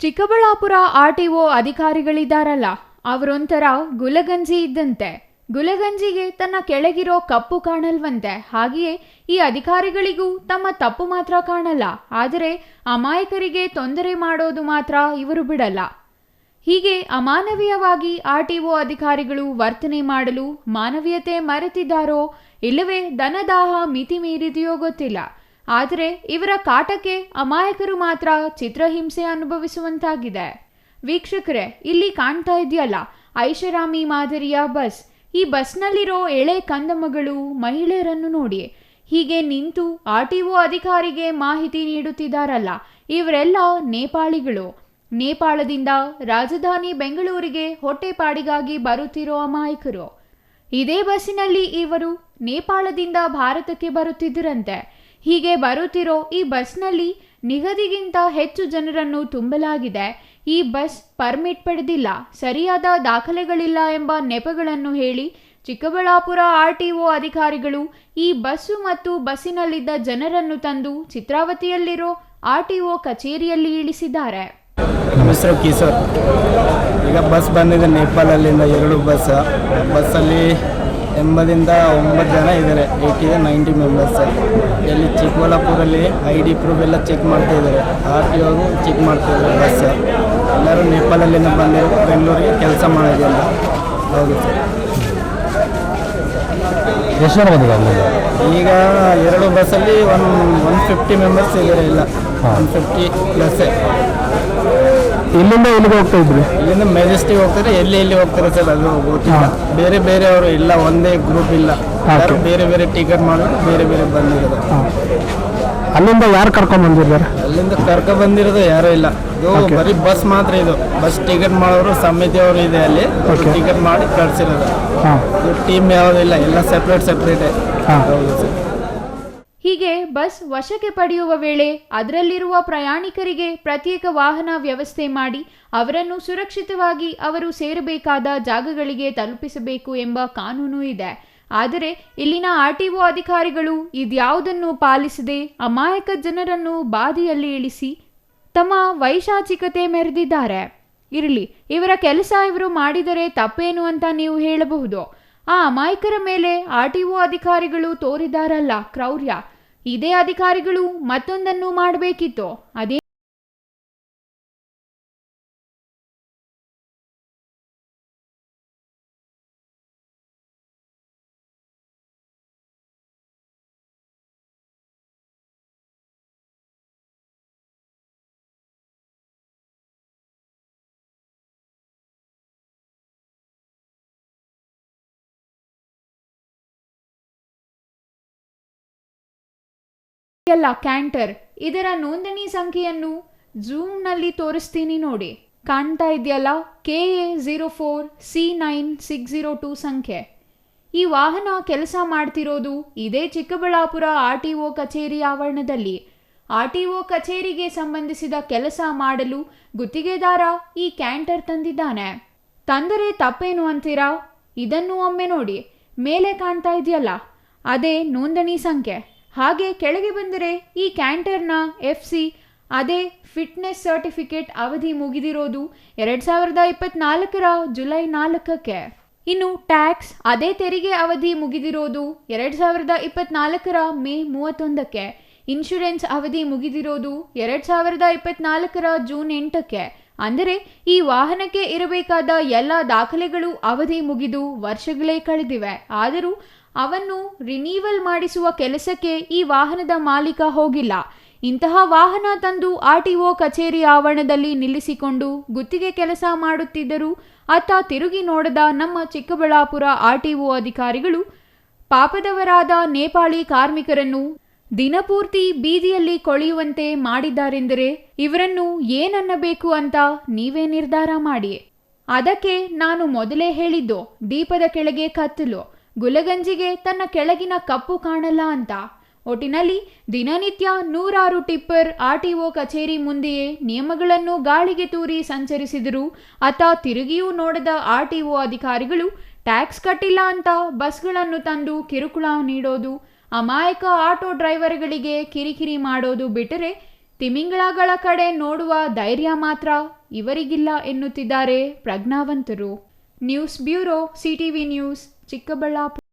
Chikkaballapur R T O ಅಧಿಕಾರಿಗಳಿದ್ದಾರಲ್ಲ, ಅವರೊಂಥರ ಗುಲಗಂಜಿ ಇದ್ದಂತೆ. ಗುಲಗಂಜಿಗೆ ತನ್ನ ಕೆಳಗಿರೋ ಕಪ್ಪು ಕಾಣಲ್ವಂತೆ. ಹಾಗೆಯೇ ಈ ಅಧಿಕಾರಿಗಳಿಗೂ ತಮ್ಮ ತಪ್ಪು ಮಾತ್ರ ಕಾಣಲ್ಲ. ಆದರೆ ಅಮಾಯಕರಿಗೆ ತೊಂದರೆ ಮಾಡೋದು ಮಾತ್ರ ಇವರು ಬಿಡಲ್ಲ. ಹೀಗೆ ಅಮಾನವೀಯವಾಗಿ ಆರ್ ಟಿ ಒ ಅಧಿಕಾರಿಗಳು ವರ್ತನೆ ಮಾಡಲು ಮಾನವೀಯತೆ ಮರೆತಿದ್ದಾರೋ ಇಲ್ಲವೇ ದನದಾಹ ಮಿತಿ ಮೀರಿದೆಯೋ ಗೊತ್ತಿಲ್ಲ. ಆದರೆ ಇವರ ಕಾಟಕ್ಕೆ ಅಮಾಯಕರು ಮಾತ್ರ ಚಿತ್ರಹಿಂಸೆ ಅನುಭವಿಸುವಂತಾಗಿದೆ. ವೀಕ್ಷಕರೇ, ಇಲ್ಲಿ ಕಾಣ್ತಾ ಇದೆಯಲ್ಲ, ಐಷಾರಾಮಿ ಮಾದರಿಯ ಬಸ್. ಈ ಬಸ್ನಲ್ಲಿರೋ ಎಳೆ ಕಂದಮ್ಮಗಳು ಮಹಿಳೆಯರನ್ನು ನೋಡಿ. ಹೀಗೆ ನಿಂತು ಆರ್ ಟಿ ಒ ಅಧಿಕಾರಿಗೆ ಮಾಹಿತಿ ನೀಡುತ್ತಿದ್ದಾರಲ್ಲ, ಇವರೆಲ್ಲ ನೇಪಾಳಿಗಳು. ನೇಪಾಳದಿಂದ ರಾಜಧಾನಿ ಬೆಂಗಳೂರಿಗೆ ಹೊಟ್ಟೆಪಾಡಿಗಾಗಿ ಬರುತ್ತಿರೋ ಅಮಾಯಕರು. ಇದೇ ಬಸ್ಸಿನಲ್ಲಿ ಇವರು ನೇಪಾಳದಿಂದ ಭಾರತಕ್ಕೆ ಬರುತ್ತಿದ್ದರಂತೆ. ಹೀಗೆ ಬರುತ್ತಿರೋ ಈ ಬಸ್ನಲ್ಲಿ ನಿಗದಿಗಿಂತ ಹೆಚ್ಚು ಜನರನ್ನು ತುಂಬಲಾಗಿದೆ. ಈ ಬಸ್ ಪರ್ಮಿಟ್ ಪಡೆದಿಲ್ಲ. ಸರಿಯಾದ ದಾಖಲೆಗಳಿಲ್ಲ ಎಂಬ ನೆಪಗಳನ್ನು ಹೇಳಿ ಚಿಕ್ಕಬಳ್ಳಾಪುರ ಆರ್ ಟಿ ಒ ಅಧಿಕಾರಿಗಳು ಈ ಬಸ್ಸು ಮತ್ತು ಬಸ್ಸಿನಲ್ಲಿದ್ದ ಜನರನ್ನು ತಂದು ಚಿತ್ರಾವತಿಯಲ್ಲಿರೋ ಆರ್ ಟಿ ಒ ಕಚೇರಿಯಲ್ಲಿ ಇಳಿಸಿದ್ದಾರೆ ಈಗ ಬಸ್ ಬಂದಿದೆ ನೇಪಾಳಲ್ಲಿಂದ ಎರಡು ಬಸ್. ಬಸ್ಸಲ್ಲಿ ಎಂಬದಿಂದ ಒಂಬತ್ತು ಜನ ಇದ್ದಾರೆ ಏಯ್ಟಿ ನೈಂಟಿ ಮೆಂಬರ್ಸ್ ಇಲ್ಲಿ ಚಿಕ್ಕಬಳ್ಳಾಪುರಲ್ಲಿ ಐ ಡಿ ಪ್ರೂಫ್ ಎಲ್ಲ ಚೆಕ್ ಮಾಡ್ತಾ ಇದ್ದಾರೆ. ಆರ್ ಟಿ ಒಗೂ ಚೆಕ್ ಮಾಡ್ತಾ ಇದ್ದಾರೆ ಬಸ್ ಎಲ್ಲರೂ ನೇಪಾಳಲ್ಲಿಂದ ಬಂದಿರೋ ಬೆಂಗಳೂರಿಗೆ ಕೆಲಸ ಮಾಡೋದಿಲ್ಲ ಹೌದು ಸರ್ ಎಷ್ಟು ಜನ ಬಂದಿದೆ ಈಗ ಎರಡು ಬಸ್ಸಲ್ಲಿ ಒನ್ ಒನ್ ಫಿಫ್ಟಿ ಮೆಂಬರ್ಸ್ ಇದ್ದಾರೆ ಇಲ್ಲ ಒನ್ ಫಿಫ್ಟಿ ಪ್ಲಸ್ ಇಲ್ಲಿಂದ ಎಲ್ಲಿಗೆ ಹೋಗ್ತಾ ಇದ್ರಿ? ಇಲ್ಲಿಂದ ಮೆಜೆಸ್ಟಿಕ್ ಹೋಗ್ತಾರೆ ಎಲ್ಲಿ ಎಲ್ಲಿ ಹೋಗ್ತಾರೆ ಸರ್ ಅದು ಗೊತ್ತಿಲ್ಲ. ಬೇರೆ ಬೇರೆ ಅವರು ಇಲ್ಲ ಒಂದೇ ಗ್ರೂಪ್ ಇಲ್ಲ. ಬೇರೆ ಬೇರೆ ಟಿಕೆಟ್ ಮಾಡಿದ್ರು ಬೇರೆ ಬೇರೆ ಬಂದಿರೋದು. ಅಲ್ಲಿಂದ ಯಾರು ಕರ್ಕೊಂಡ್ ಬಂದಿದ್ದಾರೆ? ಅಲ್ಲಿಂದ ಕರ್ಕೊ ಬಂದಿರೋದು ಯಾರೂ ಇಲ್ಲ. ಇದು ಬರೀ ಬಸ್ ಮಾತ್ರ ಇದು. ಬಸ್ ಟಿಕೆಟ್ ಮಾಡೋರು ಸಮಿತಿ ಅವರು ಇದೆ ಅಲ್ಲಿ. ಟಿಕೆಟ್ ಮಾಡಿ ಕಳ್ಸಿರೋದು. ಟೀಮ್ ಯಾವುದೂ ಇಲ್ಲ ಯಾವುದಿಲ್ಲ ಎಲ್ಲ ಸೆಪ್ರೇಟ್ ಸೆಪ್ರೇಟೇ. ಹೌದು ಸರ್. ಹೀಗೆ ಬಸ್ ವಶಕ್ಕೆ ಪಡೆಯುವ ವೇಳೆ ಅದರಲ್ಲಿರುವ ಪ್ರಯಾಣಿಕರಿಗೆ ಪ್ರತ್ಯೇಕ ವಾಹನ ವ್ಯವಸ್ಥೆ ಮಾಡಿ ಅವರನ್ನು ಸುರಕ್ಷಿತವಾಗಿ ಅವರು ಸೇರಬೇಕಾದ ಜಾಗಗಳಿಗೆ ತಲುಪಿಸಬೇಕು ಎಂಬ ಕಾನೂನು ಇದೆ. ಆದರೆ ಇಲ್ಲಿನ ಆರ್ ಟಿ ಒ ಅಧಿಕಾರಿಗಳು ಇದ್ಯಾವುದನ್ನು ಪಾಲಿಸದೆ ಅಮಾಯಕ ಜನರನ್ನು ಬಾದಿಯಲ್ಲಿ ಇಳಿಸಿ ತಮ್ಮ ವೈಶಾಚಿಕತೆ ಮೆರೆದಿದ್ದಾರೆ. ಇರಲಿ, ಇವರ ಕೆಲಸ ಇವರು ಮಾಡಿದರೆ ತಪ್ಪೇನು ಅಂತ ನೀವು ಹೇಳಬಹುದು. ಆ ಅಮಾಯಕರ ಮೇಲೆ ಆರ್ ಟಿ ಅಧಿಕಾರಿಗಳು ತೋರಿದಾರಲ್ಲ, ಕ್ರೌರ್ಯ. ಇದೇ ಅಧಿಕಾರಿಗಳು ಮತ್ತೊಂದನ್ನು ಮಾಡಬೇಕಿತ್ತು. ಅದೇ ಅಲ್ಲ ಕ್ಯಾಂಟರ್, ಇದರ ನೋಂದಣಿ ಸಂಖ್ಯೆಯನ್ನು ಝೂಮ್ನಲ್ಲಿ ತೋರಿಸ್ತೀನಿ ನೋಡಿ. ಕಾಣ್ತಾ ಇದೆಯಲ್ಲ, K A zero four C nine six zero two ಸಂಖ್ಯೆ. ಈ ವಾಹನ ಕೆಲಸ ಮಾಡ್ತಿರೋದು ಇದೇ ಚಿಕ್ಕಬಳ್ಳಾಪುರ ಆರ್ ಟಿ ಒ ಕಚೇರಿ ಆವರಣದಲ್ಲಿ. ಆರ್ ಟಿ ಒ ಕಚೇರಿಗೆ ಸಂಬಂಧಿಸಿದ ಕೆಲಸ ಮಾಡಲು ಗುತ್ತಿಗೆದಾರ ಈ ಕ್ಯಾಂಟರ್ ತಂದಿದ್ದಾನೆ. ತಂದರೆ ತಪ್ಪೇನು ಅಂತೀರಾ? ಇದನ್ನು ಒಮ್ಮೆ ನೋಡಿ. ಮೇಲೆ ಕಾಣ್ತಾ ಇದೆಯಲ್ಲ, ಅದೇ ನೋಂದಣಿ ಸಂಖ್ಯೆ. ಹಾಗೆ ಕೆಳಗೆ ಬಂದರೆ ಈ ಕ್ಯಾಂಟರ್ನ ಎಫ್ ಸಿ ಅದೇ ಫಿಟ್ನೆಸ್ ಸರ್ಟಿಫಿಕೇಟ್ ಅವಧಿ ಮುಗಿದಿರೋದು ಎರಡು ಸಾವಿರದ ಇಪ್ಪತ್ನಾಲ್ಕರ ಜುಲೈ ನಾಲ್ಕಕ್ಕೆ. ಇನ್ನು ಟ್ಯಾಕ್ಸ್ ಅದೇ ತೆರಿಗೆ ಅವಧಿ ಮುಗಿದಿರೋದು ಎರಡು ಸಾವಿರದ ಇಪ್ಪತ್ನಾಲ್ಕರ ಮೇ ಮೂವತ್ತೊಂದಕ್ಕೆ. ಇನ್ಶೂರೆನ್ಸ್ ಅವಧಿ ಮುಗಿದಿರೋದು ಎರಡು ಸಾವಿರದ ಇಪ್ಪತ್ನಾಲ್ಕರ ಜೂನ್ ಎಂಟಕ್ಕೆ. ಅಂದರೆ ಈ ವಾಹನಕ್ಕೆ ಇರಬೇಕಾದ ಎಲ್ಲ ದಾಖಲೆಗಳು ಅವಧಿ ಮುಗಿದು ವರ್ಷಗಳೇ ಕಳೆದಿವೆ. ಆದರೂ ಅವನ್ನು ರಿನೀವಲ್ ಮಾಡಿಸುವ ಕೆಲಸಕ್ಕೆ ಈ ವಾಹನದ ಮಾಲೀಕ ಹೋಗಿಲ್ಲ. ಇಂತಹ ವಾಹನ ತಂದು ಆರ್ ಟಿ ಒ ಕಚೇರಿ ಆವರಣದಲ್ಲಿ ನಿಲ್ಲಿಸಿಕೊಂಡು ಗುತ್ತಿಗೆ ಕೆಲಸ ಮಾಡುತ್ತಿದ್ದರೂ ಅತ್ತ ತಿರುಗಿ ನೋಡದ ನಮ್ಮ ಚಿಕ್ಕಬಳ್ಳಾಪುರ ಆರ್ ಟಿ ಒ ಅಧಿಕಾರಿಗಳು ಪಾಪದವರಾದ ನೇಪಾಳಿ ಕಾರ್ಮಿಕರನ್ನು ದಿನಪೂರ್ತಿ ಬೀದಿಯಲ್ಲಿ ಕೊಳೆಯುವಂತೆ ಮಾಡಿದ್ದಾರೆಂದರೆ ಇವರನ್ನು ಏನನ್ನಬೇಕು ಅಂತ ನೀವೇ ನಿರ್ಧಾರ ಮಾಡಿ ಅದಕ್ಕೆ ನಾನು ಮೊದಲೇ ಹೇಳಿದ್ದು, ದೀಪದ ಕೆಳಗೆ ಕತ್ತಲು, ಗುಲಗಂಜಿಗೆ ತನ್ನ ಕೆಳಗಿನ ಕಪ್ಪು ಕಾಣಲ್ಲ ಅಂತ. ಒಟ್ಟಿನಲ್ಲಿ ದಿನನಿತ್ಯ ನೂರಾರು ಟಿಪ್ಪರ್ ಆರ್ ಟಿ ಒ ಕಚೇರಿ ಮುಂದೆಯೇ ನಿಯಮಗಳನ್ನು ಗಾಳಿಗೆ ತೂರಿ ಸಂಚರಿಸಿದರೂ ಅತ ತಿರುಗಿಯೂ ನೋಡದ ಆರ್ ಟಿ ಒ ಅಧಿಕಾರಿಗಳು, ಟ್ಯಾಕ್ಸ್ ಕಟ್ಟಿಲ್ಲ ಅಂತ ಬಸ್ಗಳನ್ನು ತಂದು ಕಿರುಕುಳ ನೀಡೋದು ಅಮಾಯಕ ಆಟೋ ಡ್ರೈವರ್ಗಳಿಗೆ ಕಿರಿಕಿರಿ ಮಾಡೋದು ಬಿಟ್ಟರೆ ತಿಮಿಂಗಳಗಳ ಕಡೆ ನೋಡುವ ಧೈರ್ಯ ಮಾತ್ರ ಇವರಿಗಿಲ್ಲ ಎನ್ನುತ್ತಿದ್ದಾರೆ ಪ್ರಜ್ಞಾವಂತರು. News bureau CTV news Chikkaballapura